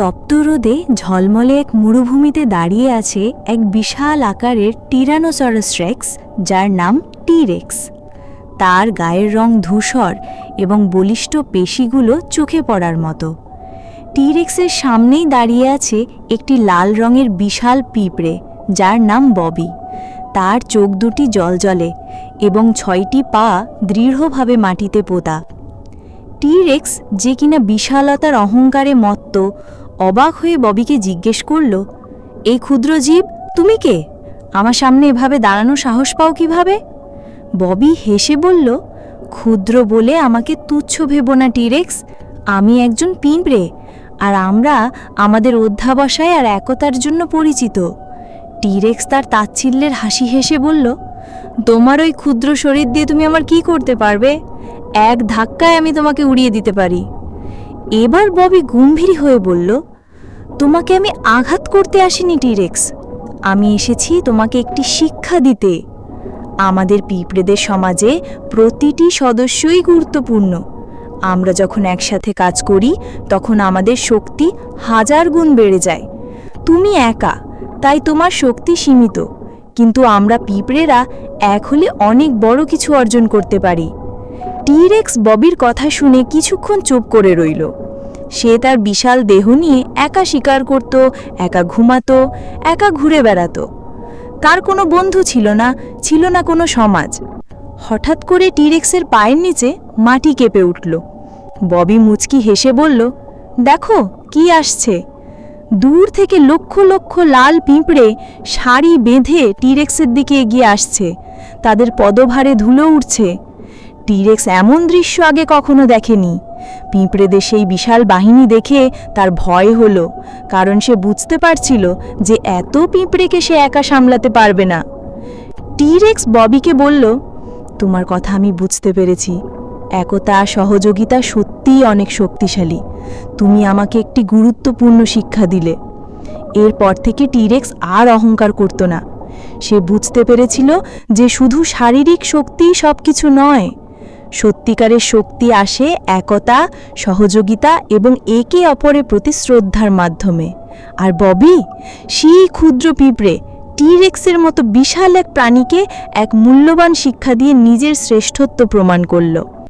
তপ্ত রোদে ঝলমলে এক মরুভূমিতে দাঁড়িয়ে আছে এক বিশাল আকারের টিরানোসরাস রেক্স, যার নাম টিরেক্স। তার গায়ের রং ধূসর এবং বলিষ্ঠ পেশিগুলো চোখে পড়ার মতো। টিরেক্সের সামনেই দাঁড়িয়ে আছে একটি লাল রঙের বিশাল পিঁপড়ে, যার নাম ববি। তার চোখ দুটি জলজলে এবং ছয়টি পা দৃঢ়ভাবে মাটিতে পোতা। টিরেক্স যে কিনা বিশালতার অহংকারে মত্ত অবাক হয়ে ববিকে জিজ্ঞেস করল, এই ক্ষুদ্র জীব, তুমি কে? আমার সামনে এভাবে দাঁড়ানো সাহস পাও কীভাবে? ববি হেসে বলল, ক্ষুদ্র বলে আমাকে তুচ্ছ ভেব না টিরেক্স। আমি একজন পিঁপড়ে, আর আমরা আমাদের অধ্যাবসায় আর একতার জন্য পরিচিত। টিরেক্স তার তাচ্ছিল্যের হাসি হেসে বলল, তোমার ওই ক্ষুদ্র শরীর দিয়ে তুমি আমার কি করতে পারবে? এক ধাক্কায় আমি তোমাকে উড়িয়ে দিতে পারি। এবার ববি গম্ভীর হয়ে বলল তোমাকে আমি আঘাত করতে আসিনি, টিরেক্স। আমি এসেছি তোমাকে একটি শিক্ষা দিতে। আমাদের পিঁপড়েদের সমাজে প্রতিটি সদস্যই গুরুত্বপূর্ণ। আমরা যখন একসাথে কাজ করি, তখন আমাদের শক্তি হাজার গুণ বেড়ে যায়। তুমি একা, তাই তোমার শক্তি সীমিত। কিন্তু আমরা পিঁপড়েরা এক হলে অনেক বড় কিছু অর্জন করতে পারি। টিরেক্স ববির কথা শুনে কিছুক্ষণ চুপ করে রইল। সে তার বিশাল দেহ নিয়ে একা শিকার করত, একা ঘুমাতো, একা ঘুরে বেড়াতো। তার কোনো বন্ধু ছিল না ছিল না কোনো সমাজ। হঠাৎ করে টিরেক্সের পায়ের নিচে মাটি কেঁপে উঠল। ববি মুচকি হেসে বলল, দেখো, কি আসছে? দূর থেকে লক্ষ লক্ষ লাল পিঁপড়ে শাড়ি বেঁধে টিরেক্সের দিকে এগিয়ে আসছে। তাদের পদভারে ধুলো উঠছে টিরেক্স এমন দৃশ্য আগে কখনো দেখেনি। পিঁপড়েদের সেই বিশাল বাহিনী দেখে তার ভয় হলো, কারণ সে বুঝতে পারছিল যে এত পিঁপড়েকে সে একা সামলাতে পারবে না। টিরেক্স ববিকে বলল, তোমার কথা আমি বুঝতে পেরেছি। একতা সহযোগিতা সত্যিই অনেক শক্তিশালী। তুমি আমাকে একটি গুরুত্বপূর্ণ শিক্ষা দিলে। এরপর থেকে টিরেক্স আর অহংকার করত না। সে বুঝতে পেরেছিল যে শুধু শারীরিক শক্তিই সব কিছু নয় সত্যিকারের শক্তি আসে একতা, সহযোগিতা এবং একে অপরের প্রতি শ্রদ্ধার মাধ্যমে। আর ববি, সেই ক্ষুদ্র পিঁপড়ে টিরেক্সের মতো বিশাল এক প্রাণীকে এক মূল্যবান শিক্ষা দিয়ে নিজের শ্রেষ্ঠত্ব প্রমাণ করল।